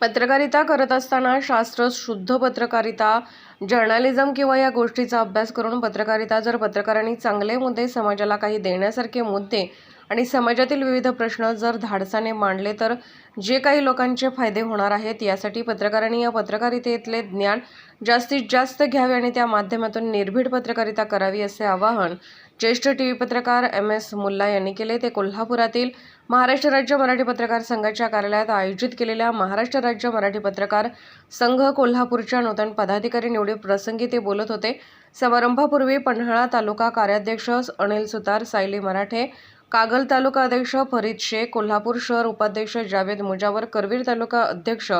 पत्रकारिता करत असताना शास्त्र शुद्ध पत्रकारिता जर्नालिझम किंवा या गोष्टीचा अभ्यास करून पत्रकारिता जर पत्रकारांनी चांगले मुद्दे समाजाला काही देण्यासारखे मुद्दे आणि समाजातील विविध प्रश्न जर धाडसाने मांडले तर जे काही लोकांचे फायदे होणार आहेत यासाठी पत्रकारांनी या पत्रकारितेतले ज्ञान जास्तीत जास्त घ्यावे आणि त्या माध्यमातून निर्भीड पत्रकारिता करावी असे आवाहन ज्येष्ठ टी व्ही पत्रकार एम एस मुल्ला यांनी केले. ते कोल्हापुरातील महाराष्ट्र राज्य मराठी पत्रकार संघाच्या कार्यालयात आयोजित केलेल्या महाराष्ट्र राज्य मराठी पत्रकार संघ कोल्हापूरच्या नूतन पदाधिकारी निवडी प्रसंगी ते बोलत होते. समारंभापूर्वी पन्हाळा तालुका कार्याध्यक्ष अनिल सुतार सायली मराठे कागल तालुका अध्यक्ष फरीद शेख कोल्हापूर शहर उपाध्यक्ष जावेद मुजावर करवीर तालुका अध्यक्ष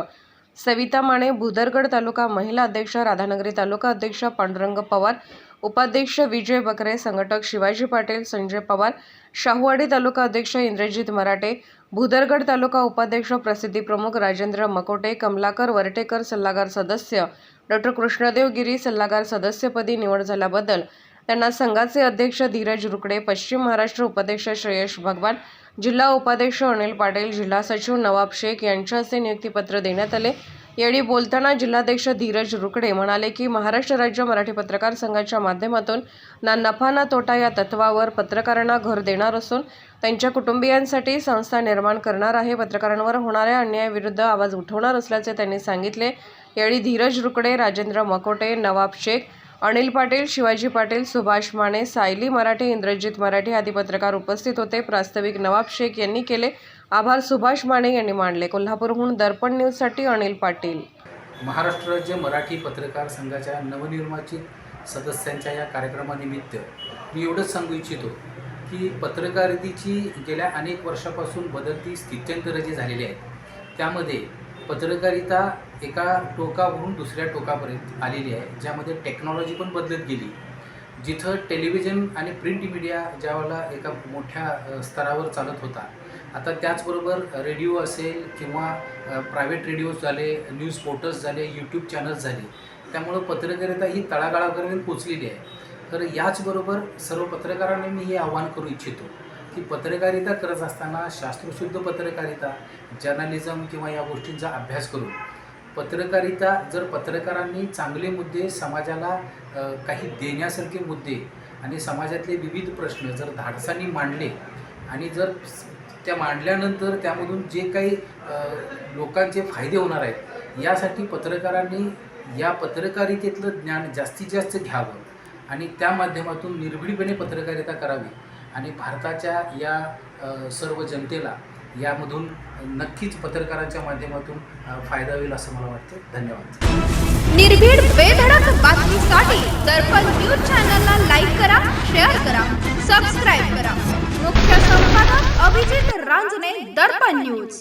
सविता माने भुदरगड तालुका महिला अध्यक्ष राधानगरी तालुका अध्यक्ष पांडुरंग पवार उपाध्यक्ष विजय बकरे संघटक शिवाजी पाटील संजय पवार शाहूवाडी तालुका अध्यक्ष इंद्रजित मराठे भुदरगड तालुका उपाध्यक्ष प्रसिद्धी प्रमुख राजेंद्र मकोटे कमलाकर वरटेकर सल्लागार सदस्य डॉक्टर कृष्णदेव गिरी सल्लागार सदस्यपदी निवड झाल्याबद्दल त्यांना संघाचे अध्यक्ष धीरज रुकडे पश्चिम महाराष्ट्र उपाध्यक्ष श्रेयश भगवान जिल्हा उपाध्यक्ष अनिल पाटील जिल्हा सचिव नवाब शेख यांच्या हस्ते नियुक्तीपत्र देण्यात आले. यावेळी बोलताना जिल्हाध्यक्ष धीरज रुकडे म्हणाले की महाराष्ट्र राज्य मराठी पत्रकार संघाच्या माध्यमातून ना नफा ना तोटा या तत्वावर पत्रकारांना घर देणार असून त्यांच्या कुटुंबियांसाठी संस्था निर्माण करणार आहे पत्रकारांवर होणाऱ्या अन्यायाविरुद्ध आवाज उठवणार असल्याचे त्यांनी सांगितले. यावेळी धीरज रुकडे राजेंद्र मकोटे नवाब शेख अनिल पाटील शिवाजी पाटील सुभाष माने सायली मराठे इंद्रजित मराठे आदी पत्रकार उपस्थित होते. प्रास्ताविक नवाब शेख यांनी केले. आभार सुभाष माने यांनी मानले. कोल्हापूरहून दर्पण न्यूजसाठी अनिल पाटील. महाराष्ट्र राज्य मराठी पत्रकार संघाच्या नवनिर्वाचित सदस्यांच्या या कार्यक्रमानिमित्त मी एवढंच सांगू इच्छितो की पत्रकारितेची गेल्या अनेक वर्षापासून बदलती स्थित्यंतरं जी झालेली आहेत त्यामध्ये पत्रकारिता एका टोकावरून दुसऱ्या टोकापर्यंत आलेली आहे ज्यामध्ये टेक्नॉलॉजी पण बदलत गेली. जिथं टेलिव्हिजन आणि प्रिंट मीडिया ज्यावेळेला एका मोठ्या स्तरावर चालत होता. आता त्याचबरोबर रेडिओ असेल किंवा प्रायव्हेट रेडिओज झाले न्यूज पोर्टल्स झाले यूट्यूब चॅनल्स झाले त्यामुळं पत्रकारिता ही तळागाळापर्यंत पोचलेली आहे. तर याचबरोबर सर्व पत्रकारांना मी हे आवाहन करू इच्छितो की पत्रकारिता करत असताना शास्त्रशुद्ध पत्रकारिता जर्नलिझम किंवा या गोष्टींचा अभ्यास करून पत्रकारिता जर पत्रकारांनी चांगले मुद्दे समाजाला काही देण्यासारखे मुद्दे आणि समाजातले विविध प्रश्न जर धाडसानी मांडले आणि जर त्या मांडल्यानंतर त्यामधून जे काही लोकांचे फायदे होणार आहेत यासाठी पत्रकारांनी या पत्रकारितेतलं ज्ञान जास्तीत जास्त घ्यावं आणि त्या माध्यमातून निर्भीडपणे पत्रकारिता करावी. आणि भारताच्या या सर्व जनतेला यामधून नक्कीच पत्रकारांच्या माध्यमातून फायदा होईल असं मला वाटतं. धन्यवाद. निर्भीड बेधडक बातमीसाठी दर्पण न्यूज चॅनलला लाईक करा शेअर करा सबस्क्राईब करा. मुख्य संपादक अभिजित रांजणे दर्पण न्यूज.